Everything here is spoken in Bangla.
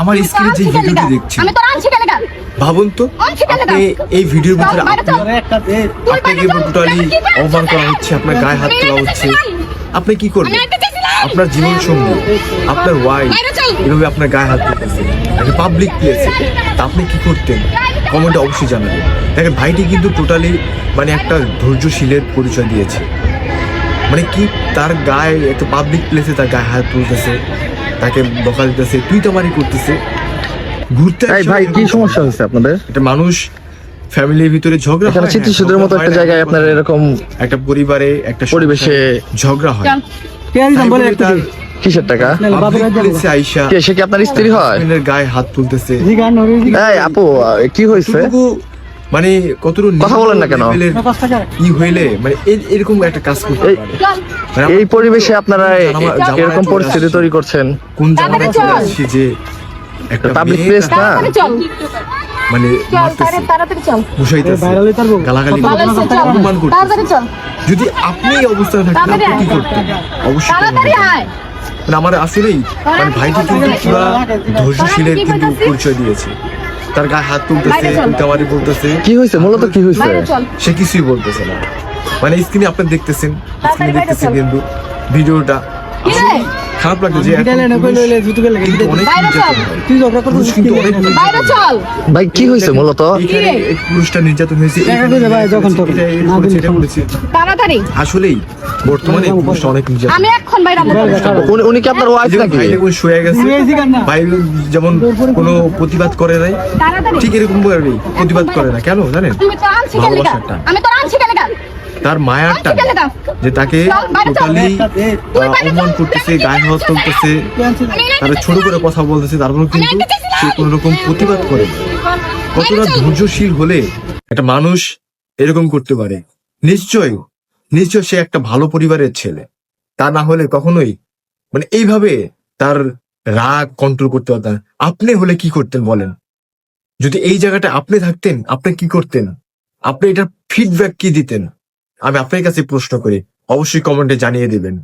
আমার স্ক্রিনে যে ভিডিওটি দেখছি আমি তোর আনছি কেন লেগা? ভাবুন তো আপনি এই ভিডিওর ভিতরে আপনাকে টোটালি তুই অপমান করা হচ্ছে আপনার গায়ে হাত তোলা হচ্ছে। আপনি কি করবেন। আপনার জীবন সঙ্গী আপনার ওয়াইফ এভাবে আপনার গায়ে হাত তুলতেছে। একটা পাবলিক প্লেসে তা আপনি কি করতেন? কমেন্টে অবশ্যই জানাবেন। দেখেন ভাইটি কিন্তু টোটালি মানে একটা ধৈর্যশীলের পরিচয় দিয়েছে। মানে কি তার গায়ে একটা পাবলিক প্লেসে তার গায়ে হাত তুলতেছে। তাকে বকা দিতেছে তুই তামারি করতেছে। ঘুরতে ভাই কি এরকম সমস্যা হচ্ছে আপনাদের? একটা মানুষ ফ্যামিলির ভিতরে ঝগড়া হয়, ঝগড়া মতো একটা জায়গায় আপনার এরকম একটা পরিবারে একটা পরিবেশে ঝগড়া হয়। কিসের টাকা? কে সে কি আপনার স্ত্রী হয়? গায়ে হাত তুলতেছে। এই আপু কি হয়েছে? মানে কতটুকু কথা বলেন না কেন? ই হইলে মানে এরকম একটা কাজ করতে পারে। মানে এই পরিবেশে আপনারা এরকম পরিস্থিতি তৈরি করছেন। কোন চলে। যে একটা place তার- না? মানে গালাগালি অপমান করতেছে। যদি আপনি এই অবস্থায় থাকতেন আপনি কি করতেন? অবশ্যই মানে আমার আসলেই মানে ভাইটি কিন্তু পুরা ধৈর্যশীলের কিন্তু পরিচয় দিয়েছে। তার গায়ে হাত তুলতেছে উল্টাবাড়ি বলতেছে। কি হয়েছে? মূলত কি হয়েছে? সে কিছুই বলতেছে না। মানে স্ক্রিনে আপনি দেখতেছেন স্ক্রিনে দেখতেছেন কিন্তু ভিডিওটা খারাপ লাগছে যে বাইরে বাইরে। ভাই কি হয়েছে মূলত পুরুষটা নির্যাতন হয়েছে। তাড়াতাড়ি। আসলেই বর্তমানে পুরুষটা অনেক নির্যাতন। আমি এখন বাইরে উনি- উনি কি আপনার ওয়াইফ যেমন নাকি? ভাই শুয়ে গেছে। ভাই যেমন কোনো প্রতিবাদ করে নাই। ঠিক এরকম ভাবে প্রতিবাদ করে না। কেন জানেন? তুমি তো আনছি কেন আমি তোর আনছি? তার মায়ারটা আনছি কেন লেগা? যে তাকে টোটালি অপমান করতেছে গায়ে হাত তুলতেছে তারা ছোট করে কথা বলতেছে তারপরে কিন্তু সে কোন রকম প্রতিবাদ করে কতটা ধৈর্যশীল হলে একটা মানুষ এরকম করতে পারে? নিশ্চয় নিশ্চয় সে একটা ভালো পরিবারের ছেলে। তা না হলে কখনোই মানে এইভাবে তার রাগ কন্ট্রোল করতে পারতেন না। আপনি হলে কি করতেন বলেন? যদি এই জায়গাটা আপনি থাকতেন আপনি কি করতেন? আপনি এটার ফিডব্যাক কি দিতেন? আমি আপনার কাছে প্রশ্ন করি অবশ্যই কমেন্টে জানিয়ে দিবেন।